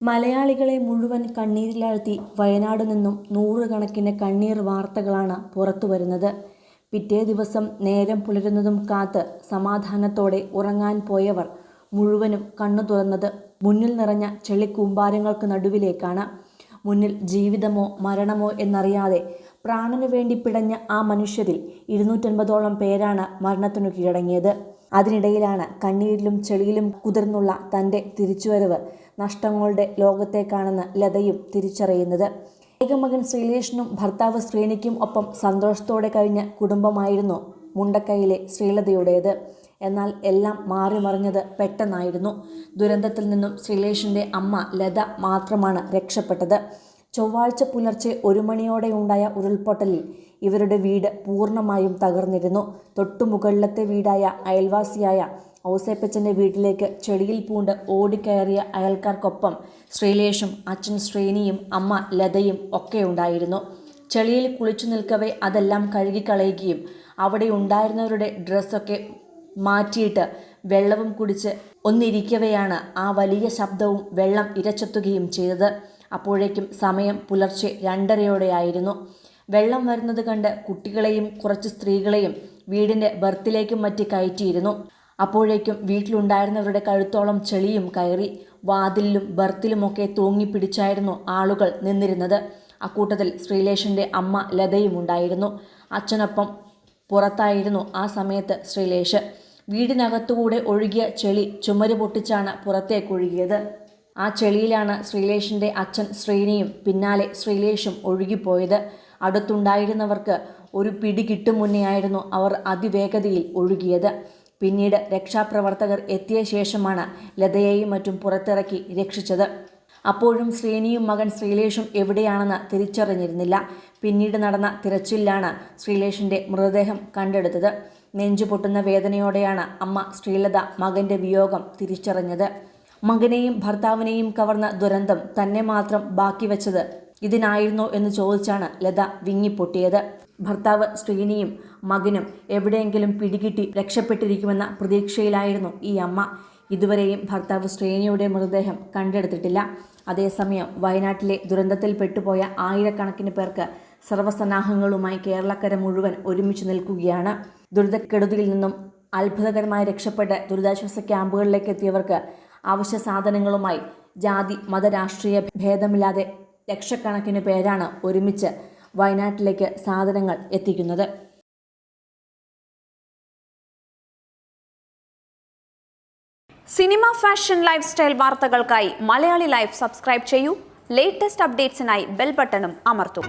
മലയാളികളെ മുഴുവൻ കണ്ണീരിലാഴ്ത്തി വയനാട് നിന്നും നൂറുകണക്കിന് കണ്ണീർ വാർത്തകളാണ് പുറത്തു വരുന്നത്. പിറ്റേ ദിവസം നേരം പുലരുന്നതും കാത്ത് സമാധാനത്തോടെ ഉറങ്ങാൻ പോയവർ മുഴുവനും കണ്ണു തുറന്നത് മുന്നിൽ നിറഞ്ഞ ചെളിക്കൂമ്പാരങ്ങൾക്ക് നടുവിലേക്കാണ്. മുന്നിൽ ജീവിതമോ മരണമോ എന്നറിയാതെ പ്രാണനു വേണ്ടി പിടഞ്ഞ ആ മനുഷ്യരിൽ ഇരുന്നൂറ്റൻപതോളം പേരാണ് മരണത്തിനു കീഴടങ്ങിയത്. അതിനിടയിലാണ് കണ്ണീരിലും ചെളിയിലും കുതിർന്നുള്ള തന്റെ തിരിച്ചുവരവ് നഷ്ടങ്ങളുടെ ലോകത്തേക്കാണെന്ന് ലതയും തിരിച്ചറിയുന്നത്. ഏകമകൻ ശ്രീലേഷിനും ഭർത്താവ് ശ്രീനിക്കും ഒപ്പം സന്തോഷത്തോടെ കഴിഞ്ഞ കുടുംബമായിരുന്നു മുണ്ടക്കൈയിലെ ശ്രീലതയുടേത്. എന്നാൽ എല്ലാം മാറി മറിഞ്ഞത് പെട്ടെന്നായിരുന്നു. ദുരന്തത്തിൽ നിന്നും ശ്രീലേഷിന്റെ അമ്മ ലത മാത്രമാണ് രക്ഷപ്പെട്ടത്. ചൊവ്വാഴ്ച പുലർച്ചെ ഒരു മണിയോടെ ഉണ്ടായ ഉരുൾപൊട്ടലിൽ ഇവരുടെ വീട് പൂർണമായും തകർന്നിരുന്നു. തൊട്ടുമുകളിലത്തെ വീടായ അയൽവാസിയായ ഔസേപ്പച്ചന്റെ വീട്ടിലേക്ക് ചെടിയിൽ പൂണ്ട് ഓടിക്കയറിയ അയൽക്കാർക്കൊപ്പം ശ്രീലേഷും അച്ഛൻ ശ്രീനിയും അമ്മ ലതയും ഒക്കെ ഉണ്ടായിരുന്നു. ചെളിയിൽ കുളിച്ചു നിൽക്കവേ അതെല്ലാം കഴുകിക്കളയുകയും അവിടെ ഉണ്ടായിരുന്നവരുടെ ഡ്രസ്സൊക്കെ മാറ്റിയിട്ട് വെള്ളവും കുടിച്ച് ഒന്നിരിക്കവെയാണ് ആ വലിയ ശബ്ദവും വെള്ളം ഇരച്ചെത്തുകയും ചെയ്തത്. അപ്പോഴേക്കും സമയം പുലർച്ചെ രണ്ടരയോടെയായിരുന്നു. വെള്ളം വരുന്നത് കണ്ട് കുട്ടികളെയും കുറച്ച് സ്ത്രീകളെയും വീടിന്റെ ബർത്തിലേക്കും മറ്റ് കയറ്റിയിരുന്നു. അപ്പോഴേക്കും വീട്ടിലുണ്ടായിരുന്നവരുടെ കഴുത്തോളം ചെളിയും കയറി വാതിലിലും ബർത്തിലുമൊക്കെ തൂങ്ങിപ്പിടിച്ചായിരുന്നു ആളുകൾ നിന്നിരുന്നത്. അക്കൂട്ടത്തിൽ ശ്രീലേഷിന്റെ അമ്മ ലതയും ഉണ്ടായിരുന്നു. അച്ഛനൊപ്പം പുറത്തായിരുന്നു ആ സമയത്ത് ശ്രീലേഷ് വീടിനകത്തുകൂടെ ഒഴുകിയ ചെളി ചുമര് പൊട്ടിച്ചാണ് പുറത്തേക്കൊഴുകിയത്. ആ ചെളിയിലാണ് ശ്രീലേഷിന്റെ അച്ഛൻ ശ്രീനിയും പിന്നാലെ ശ്രീലേഷും ഒഴുകിപ്പോയത്. അടുത്തുണ്ടായിരുന്നവർക്ക് ഒരു പിടി കിട്ടും മുന്നെയായിരുന്നു അവർ അതിവേഗതയിൽ ഒഴുകിയത്. പിന്നീട് രക്ഷാപ്രവർത്തകർ എത്തിയ ശേഷമാണ് ലതയെയും മറ്റും പുറത്തിറക്കി രക്ഷിച്ചത്. അപ്പോഴും ശ്രീനിയും മകൻ ശ്രീലേഷും എവിടെയാണെന്ന് തിരിച്ചറിഞ്ഞിരുന്നില്ല. പിന്നീട് നടന്ന തിരച്ചിലാണ് ശ്രീലേഷിന്റെ മൃതദേഹം കണ്ടെടുത്തത്. നെഞ്ചു പൊട്ടുന്ന വേദനയോടെയാണ് അമ്മ ശ്രീലത മകന്റെ വിയോഗം തിരിച്ചറിഞ്ഞത്. മകനെയും ഭർത്താവിനെയും കവർന്ന ദുരന്തം തന്നെ മാത്രം ബാക്കി വെച്ചത് ഇതിനായിരുന്നോ എന്ന് ചോദിച്ചാണ് ലത വിങ്ങിപ്പൊട്ടിയത്. ഭർത്താവ് ശ്രീനിയും മകനും എവിടെയെങ്കിലും പിടികിട്ടി രക്ഷപ്പെട്ടിരിക്കുമെന്ന പ്രതീക്ഷയിലായിരുന്നു ഈ അമ്മ. ഇതുവരെയും ഭർത്താവ് ശ്രീനിയുടെ മൃതദേഹം കണ്ടെടുത്തിട്ടില്ല. അതേസമയം വയനാട്ടിലെ ദുരന്തത്തിൽ പെട്ടുപോയ ആയിരക്കണക്കിന് പേർക്ക് സർവസന്നാഹങ്ങളുമായി കേരളക്കര മുഴുവൻ ഒരുമിച്ച് നിൽക്കുകയാണ്. ദുരിതക്കെടുതിയിൽ നിന്നും അത്ഭുതകരമായി രക്ഷപ്പെട്ട് ദുരിതാശ്വാസ ക്യാമ്പുകളിലേക്ക് എത്തിയവർക്ക് അവശ്യ സാധനങ്ങളുമായി ജാതി മത രാഷ്ട്രീയ ഭേദമില്ലാതെ ലക്ഷക്കണക്കിന് പേരാണ് ഒരുമിച്ച് വയനാട്ടിലേക്ക് സാധനങ്ങൾ എത്തിക്കുന്നത്. സിനിമ ഫാഷൻ ലൈഫ് സ്റ്റൈൽ വാർത്തകൾക്കായി മലയാളി ലൈഫ് സബ്സ്ക്രൈബ് ചെയ്യൂ. ലേറ്റസ്റ്റ് അപ്ഡേറ്റ്സിനായി ബെൽ ബട്ടണും അമർത്തും.